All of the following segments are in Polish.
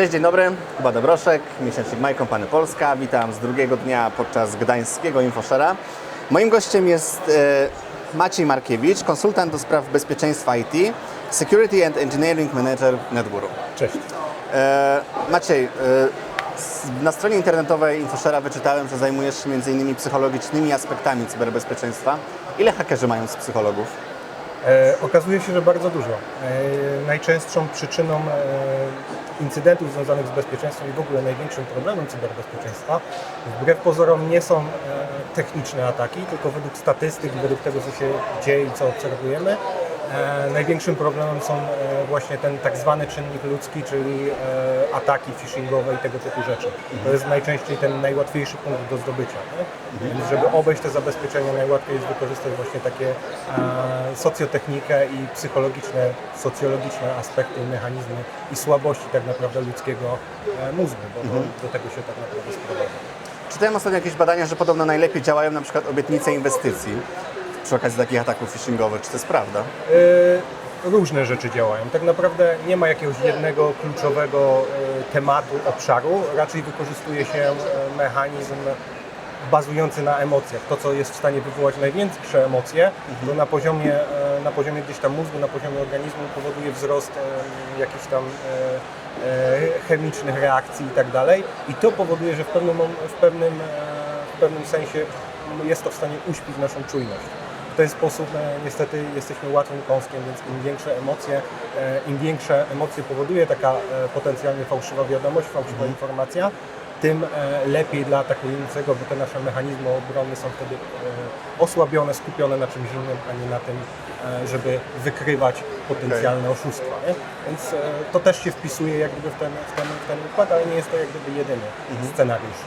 Cześć, dzień dobry. Kuba Dobroszek, miesięcznik My Company Polska. Witam z drugiego dnia podczas gdańskiego Infoshera. Moim gościem jest e, Maciej Markiewicz, konsultant do spraw bezpieczeństwa IT, Security and Engineering Manager NetGuru. Cześć. E, Maciej, e, na stronie internetowej Infoshera wyczytałem, że zajmujesz się m.in. psychologicznymi aspektami cyberbezpieczeństwa. Ile hakerzy mają z psychologów? E, okazuje się, że bardzo dużo. E, najczęstszą przyczyną e, incydentów związanych z bezpieczeństwem i w ogóle największym problemem cyberbezpieczeństwa wbrew pozorom nie są e, techniczne ataki, tylko według statystyk, według tego, co się dzieje i co obserwujemy, największym problemem są e, właśnie ten tak zwany czynnik ludzki, czyli e, ataki phishingowe i tego typu rzeczy. To jest najczęściej ten najłatwiejszy punkt do zdobycia. Więc żeby obejść te zabezpieczenia, najłatwiej jest wykorzystać właśnie takie e, socjotechnikę i psychologiczne, socjologiczne aspekty, mechanizmy i słabości tak naprawdę ludzkiego e, mózgu, bo to, do tego się tak naprawdę sprowadza. Czytałem ostatnio jakieś badania, że podobno najlepiej działają na przykład obietnice inwestycji przy okazji takich ataków phishingowych. Czy to jest prawda? E, różne rzeczy działają. Tak naprawdę nie ma jakiegoś jednego kluczowego e, tematu, obszaru. Raczej wykorzystuje się e, mechanizm bazujący na emocjach. To, co jest w stanie wywołać największe emocje, to na poziomie, na poziomie gdzieś tam mózgu, na poziomie organizmu powoduje wzrost jakichś tam chemicznych reakcji i tak dalej. I to powoduje, że w pewnym, w pewnym, w pewnym sensie jest to w stanie uśpić naszą czujność. W ten sposób e, niestety jesteśmy łatwym kąskiem, więc im większe emocje, e, im większe emocje powoduje taka e, potencjalnie fałszywa wiadomość, fałszywa informacja, tym lepiej dla atakującego, bo te nasze mechanizmy obrony są wtedy osłabione, skupione na czymś innym, a nie na tym, żeby wykrywać potencjalne oszustwa. Nie? Więc to też się wpisuje jak w ten, w ten, w ten układ, ale nie jest to jak gdyby jedyny scenariusz.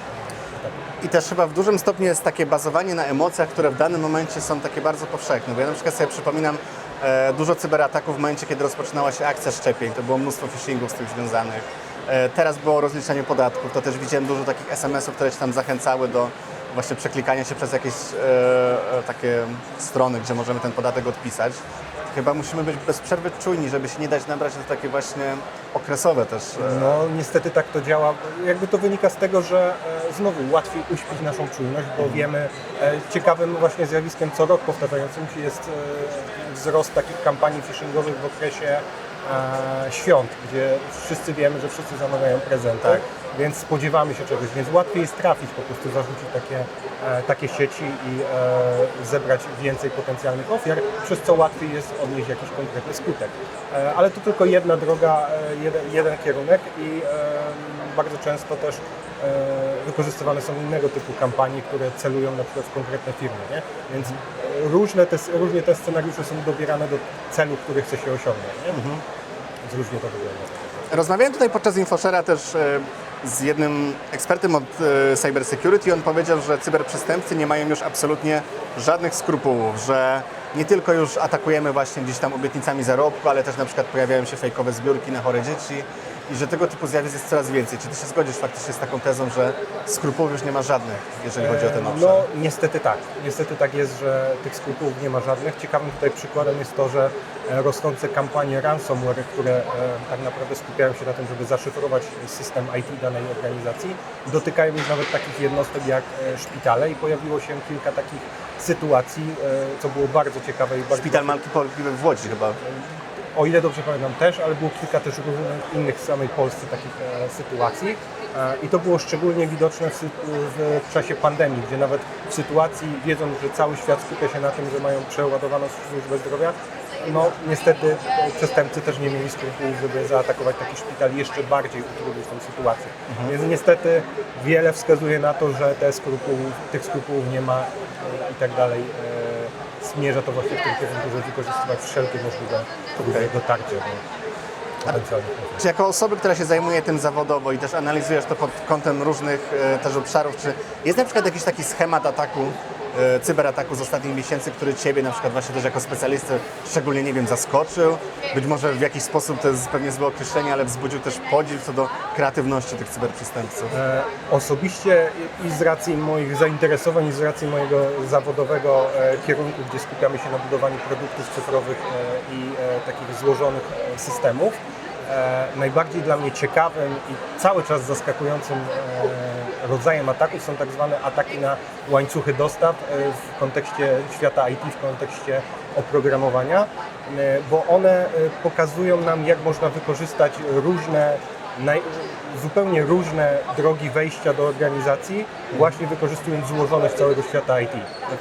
Tak. I też chyba w dużym stopniu jest takie bazowanie na emocjach, które w danym momencie są takie bardzo powszechne. Bo ja na przykład sobie przypominam e, dużo cyberataków w momencie, kiedy rozpoczynała się akcja szczepień. To było mnóstwo phishingów z tym związanych. E, teraz było rozliczanie podatków. To też widziałem dużo takich SMS-ów, które się tam zachęcały do właśnie przeklikania się przez jakieś e, e, takie strony, gdzie możemy ten podatek odpisać. Chyba musimy być bez przerwy czujni, żeby się nie dać nabrać na takie właśnie okresowe też. E, No niestety tak to działa. Jakby to wynika z tego, że e, znowu łatwiej uśpić naszą czujność, bo wiemy, e, ciekawym właśnie zjawiskiem co rok powtarzającym się jest wzrost takich kampanii phishingowych w okresie świąt, gdzie wszyscy wiemy, że wszyscy zamawiają prezenty, Tak. Więc spodziewamy się czegoś, więc łatwiej jest trafić, po prostu zarzucić takie, e, takie sieci i e, zebrać więcej potencjalnych ofiar, przez co łatwiej jest odnieść jakiś konkretny skutek. E, ale to tylko jedna droga, jeden, jeden kierunek i bardzo często też wykorzystywane są innego typu kampanie, które celują na przykład w konkretne firmy, nie? Więc różne te, różnie te scenariusze są dobierane do celu, który chce się osiągnąć, nie? Więc różnie to wygląda. Rozmawiałem tutaj podczas Infoshera też z jednym ekspertem od e, cyber security. On powiedział, że cyberprzestępcy nie mają już absolutnie żadnych skrupułów, że nie tylko już atakujemy właśnie gdzieś tam obietnicami zarobku, ale też na przykład pojawiają się fejkowe zbiórki na chore dzieci i że tego typu zjawisk jest coraz więcej. Czy ty się zgodzisz faktycznie z taką tezą, że skrupułów już nie ma żadnych, jeżeli chodzi o ten obszar? No niestety tak. Niestety tak jest, że tych skutków nie ma żadnych. Ciekawym tutaj przykładem jest to, że e, rosnące kampanie ransomware, które e, tak naprawdę skupiają się na tym, żeby zaszyfrować system IT danej organizacji, dotykają już nawet takich jednostek jak e, szpitale i pojawiło się kilka takich sytuacji, co było bardzo ciekawe i bardzo Szpital Malki w Łodzi chyba. O ile dobrze pamiętam też, ale było kilka też różnych innych w samej Polsce takich e, sytuacji. E, I to było szczególnie widoczne w, sy- w czasie pandemii, gdzie nawet w sytuacji, wiedząc, że cały świat skupia się na tym, że mają przeładowaną służbę zdrowia, no niestety e, przestępcy też nie mieli skrupułów, żeby zaatakować taki szpital i jeszcze bardziej utrudnić tą sytuację. Więc niestety wiele wskazuje na to, że te tych skrupułów nie ma e, i tak dalej. E, Zmierza to właśnie w tym kierunku, żeby wykorzystywać wszelkie możliwe próby dotarcia do potencjalnych ofiar. Czy jako osoby, która się zajmuje tym zawodowo i też analizujesz to pod kątem różnych e, też obszarów, czy jest na przykład jakiś taki schemat ataku, e, cyberataku z ostatnich miesięcy, który Ciebie na przykład właśnie też jako specjalistę szczególnie, nie wiem, zaskoczył? Być może w jakiś sposób, to jest pewnie złe określenie, ale wzbudził też podziw co do kreatywności tych cyberprzestępców. E, Osobiście i z racji moich zainteresowań, i z racji mojego zawodowego e, kierunku, gdzie skupiamy się na budowaniu produktów cyfrowych e, i e, takich złożonych e, systemów, najbardziej dla mnie ciekawym i cały czas zaskakującym e, rodzajem ataków są tak zwane ataki na łańcuchy dostaw e, w kontekście świata IT, w kontekście oprogramowania, e, bo one e, pokazują nam, jak można wykorzystać różne naj, zupełnie różne drogi wejścia do organizacji, właśnie wykorzystując złożoność całego świata IT.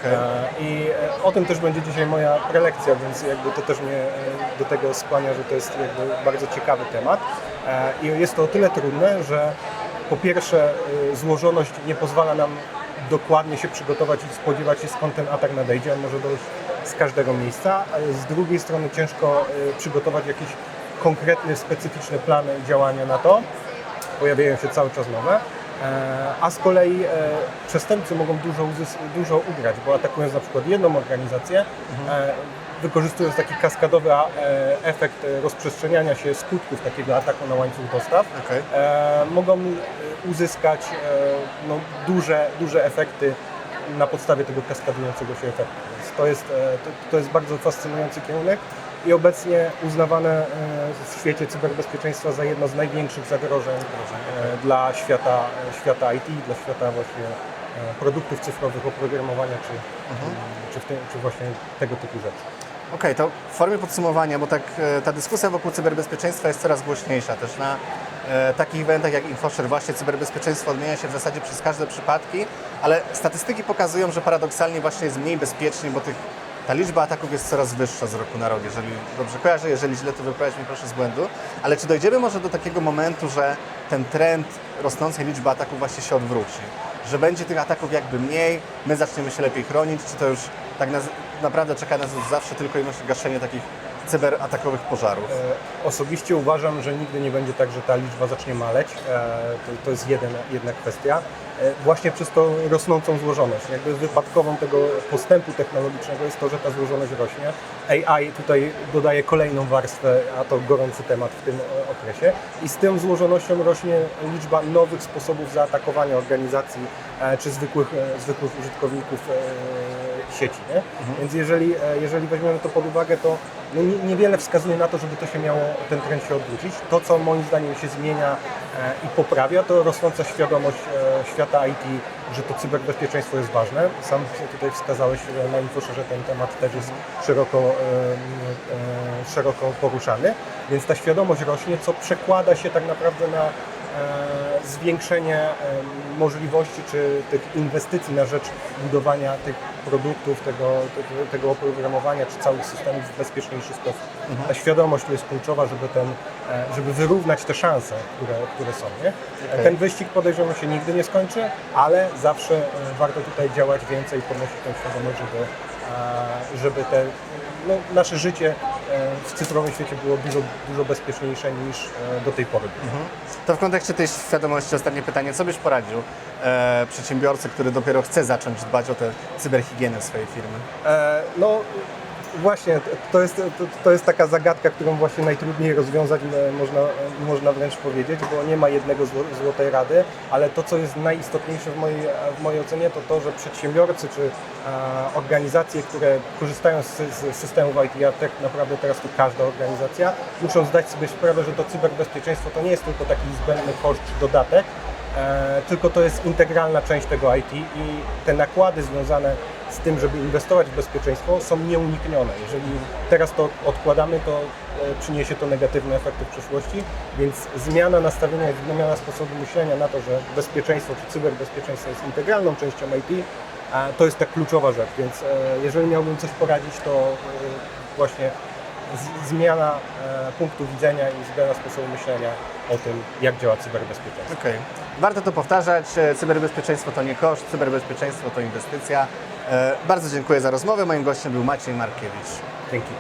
E, I e, o tym też będzie dzisiaj moja prelekcja, więc jakby to też mnie e, do tego skłania, że to jest jakby bardzo ciekawy temat. E, I jest to o tyle trudne, że po pierwsze e, złożoność nie pozwala nam dokładnie się przygotować i spodziewać się skąd ten atak nadejdzie, on może dojść z każdego miejsca, z drugiej strony ciężko e, przygotować jakiś konkretny, specyficzny plan działania na to. Pojawiają się cały czas nowe. E, A z kolei e, przestępcy mogą dużo, dużo ugrać, bo atakując na przykład jedną organizację, e, wykorzystując taki kaskadowy efekt rozprzestrzeniania się skutków takiego ataku na łańcuch dostaw, e, mogą uzyskać no, duże, duże efekty na podstawie tego kaskadującego się efektu. Więc to jest, to, to jest bardzo fascynujący kierunek i obecnie uznawane e, w świecie cyberbezpieczeństwa za jedno z największych zagrożeń e, dla świata, e, świata IT, dla świata właśnie produktów cyfrowych, oprogramowania czy, czy, w tym, czy właśnie tego typu rzeczy. Okej, to w formie podsumowania, bo tak ta dyskusja wokół cyberbezpieczeństwa jest coraz głośniejsza też na e, takich eventach jak InfoShare właśnie cyberbezpieczeństwo odmienia się w zasadzie przez każde przypadki, ale statystyki pokazują, że paradoksalnie właśnie jest mniej bezpiecznie, bo tych, ta liczba ataków jest coraz wyższa z roku na rok, jeżeli dobrze kojarzę, jeżeli źle to wyprawiać mnie proszę z błędu, ale czy dojdziemy może do takiego momentu, że ten trend rosnącej liczby ataków właśnie się odwróci? Że będzie tych ataków jakby mniej, my zaczniemy się lepiej chronić, czy to już tak na, naprawdę czeka nas zawsze tylko i wyłącznie gaszenie takich cyberatakowych pożarów? E, Osobiście uważam, że nigdy nie będzie tak, że ta liczba zacznie maleć. E, To, to jest jeden, jedna kwestia. E, Właśnie przez tą rosnącą złożoność. Jakby wypadkową tego postępu technologicznego jest to, że ta złożoność rośnie. AI tutaj dodaje kolejną warstwę, a to gorący temat w tym okresie. I z tą złożonością rośnie liczba nowych sposobów zaatakowania organizacji czy zwykłych, zwykłych użytkowników sieci. Nie? Więc jeżeli, e, jeżeli weźmiemy to pod uwagę, to no nie- niewiele wskazuje na to, żeby to się miało, ten trend się odwrócić. To, co moim zdaniem się zmienia e, i poprawia, to rosnąca świadomość e, świata IT, że to cyberbezpieczeństwo jest ważne. Sam tutaj wskazałeś na infosze, że ten temat też jest szeroko, szeroko poruszany, więc ta świadomość rośnie, co przekłada się tak naprawdę na zwiększenie e, możliwości czy tych inwestycji na rzecz budowania tych produktów, tego, tego, oprogramowania czy całych systemów w bezpieczniejszy sposób. Ta świadomość tu jest kluczowa, żeby, ten, e, żeby wyrównać te szanse, które, które są. Nie? Okej. Ten wyścig podejrzewam się nigdy nie skończy, ale zawsze e, warto tutaj działać więcej i podnosić tę świadomość, żeby, e, żeby te, no, nasze życie e, w cyfrowym świecie było dużo, dużo bezpieczniejsze niż e, do tej pory. było. To w kontekście tej świadomości ostatnie pytanie, co byś poradził e, przedsiębiorcy, który dopiero chce zacząć dbać o tę cyberhigienę swojej firmy? E, no właśnie, to- jest, to, to jest taka zagadka, którą właśnie najtrudniej rozwiązać, e, można, można wręcz powiedzieć, bo nie ma jednego zło, złotej rady, ale to, co jest najistotniejsze w mojej, w mojej ocenie, to to, że przedsiębiorcy czy organizacje, które korzystają z, z systemów IT, a tak naprawdę teraz to każda organizacja, muszą zdać sobie sprawę, że to cyberbezpieczeństwo to nie jest tylko taki zbędny koszt czy dodatek, E, tylko to jest integralna część tego IT i te nakłady związane z tym, żeby inwestować w bezpieczeństwo są nieuniknione. Jeżeli teraz to odkładamy, to e, przyniesie to negatywne efekty w przyszłości, więc zmiana nastawienia i zmiana sposobu myślenia na to, że bezpieczeństwo czy cyberbezpieczeństwo jest integralną częścią IT, to jest ta kluczowa rzecz, więc e, jeżeli miałbym coś poradzić, to e, właśnie zmiana punktu widzenia i zmiana sposobu myślenia o tym, jak działa cyberbezpieczeństwo. Okej. Warto to powtarzać. Cyberbezpieczeństwo to nie koszt, cyberbezpieczeństwo to inwestycja. E, bardzo dziękuję za rozmowę. Moim gościem był Maciej Markiewicz. Dzięki.